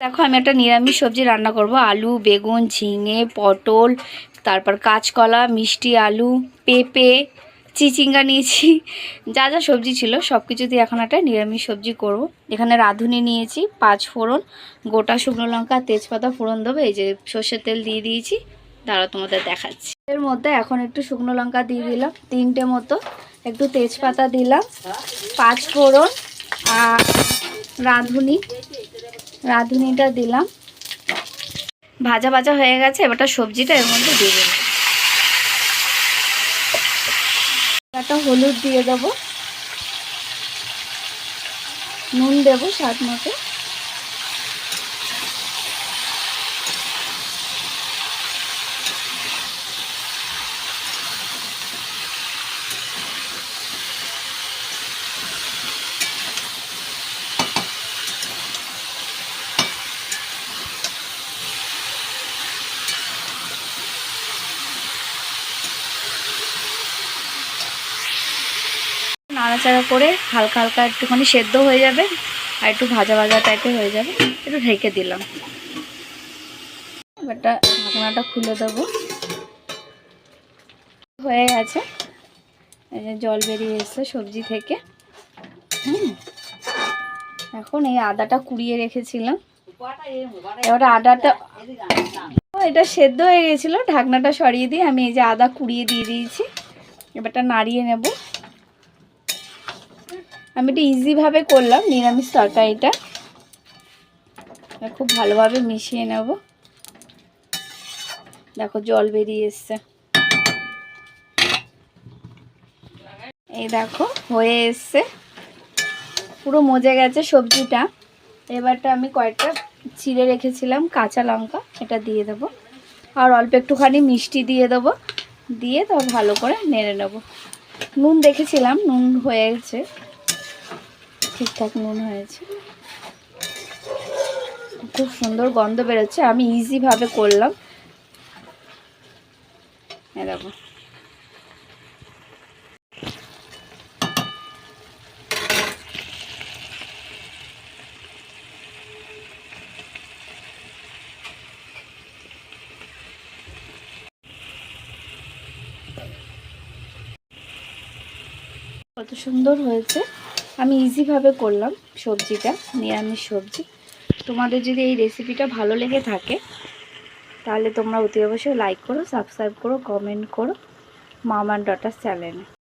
দেখো, আমি একটা নিরামিষ সবজি রান্না করব। আলু, বেগুন, ঝিঙে, পটল, তারপর কাঁচকলা, মিষ্টি, আলু, পেঁপে, চিচিঙ্গা নিয়েছি। যা যা সবজি ছিল সব কিছু দিয়ে এখন একটা নিরামিষ সবজি করব। এখানে রাঁধুনি নিয়েছি, পাঁচ ফোড়ন, গোটা শুকনো লঙ্কা, তেজপাতা, ফোড়ন দেবো। এই যে সর্ষের তেল দিয়ে দিয়েছি দাঁড়া তোমাদের দেখাচ্ছি। এর মধ্যে এখন একটু শুকনো লঙ্কা দিয়ে দিলাম, তিনটে মতো। একটু তেজপাতা দিলাম, পাঁচ ফোড়ন আর রাঁধুনি। রাঁধুনিটা দিলাম। ভাজা ভাজা হয়ে গেছে এবারটা সবজিটা এর মধ্যে দিয়ে দেবো। একটা হলুদ দিয়ে দেবো। নুন দেবো স্বাদ মতো। নাড়াচাড়া করে হালকা হালকা একটুখানি সেদ্ধ হয়ে যাবে আর একটু ভাজা ভাজা টাইপের হয়ে যাবে। একটু ঢেকে দিলাম। এবারটা ঢাকনাটা খুলে দেবো। হয়ে গেছে। জল বেরিয়ে এসছে সবজি থেকে। হুম। এখন এই আদাটা কুড়িয়ে রেখেছিলাম। এবার আদাটা এটা সেদ্ধ হয়ে গেছিল। ঢাকনাটা সরিয়ে দিয়ে আমি এই যে আদা কুড়িয়ে দিয়ে দিয়েছি। এবারটা নাড়িয়ে নেব। আমি এটা ইজিভাবে করলাম, নিরামিষ তরকারিটা। খুব ভালোভাবে মিশিয়ে নেব। দেখো, জল বেরিয়ে এসছে। এই দেখো, হয়ে এসছে। পুরো মজে গেছে সবজিটা। এবারটা আমি কয়েকটা চিড়ে রেখেছিলাম, কাঁচা লঙ্কা, এটা দিয়ে দেবো। আর অল্প একটুখানি মিষ্টি দিয়ে দেবো। দিয়ে তো ভালো করে নেড়ে নেব। নুন দেখেছিলাম, নুন হয়ে গেছে ঠিকঠাক নুন হয়েছে। খুব সুন্দর গন্ধ বেরোচ্ছে আমি ইজিভাবে করলাম। দেখো। কত সুন্দর হয়েছে। আমি ইজিভাবে করলাম সবজিটা, নিরামিষ সবজি। তোমাদের যদি এই রেসিপিটা ভালো লেগে থাকে, তাহলে তোমরা অতি অবশ্যই লাইক করো সাবস্ক্রাইব করো কমেন্ট করো, মামার ডটার চ্যানেলে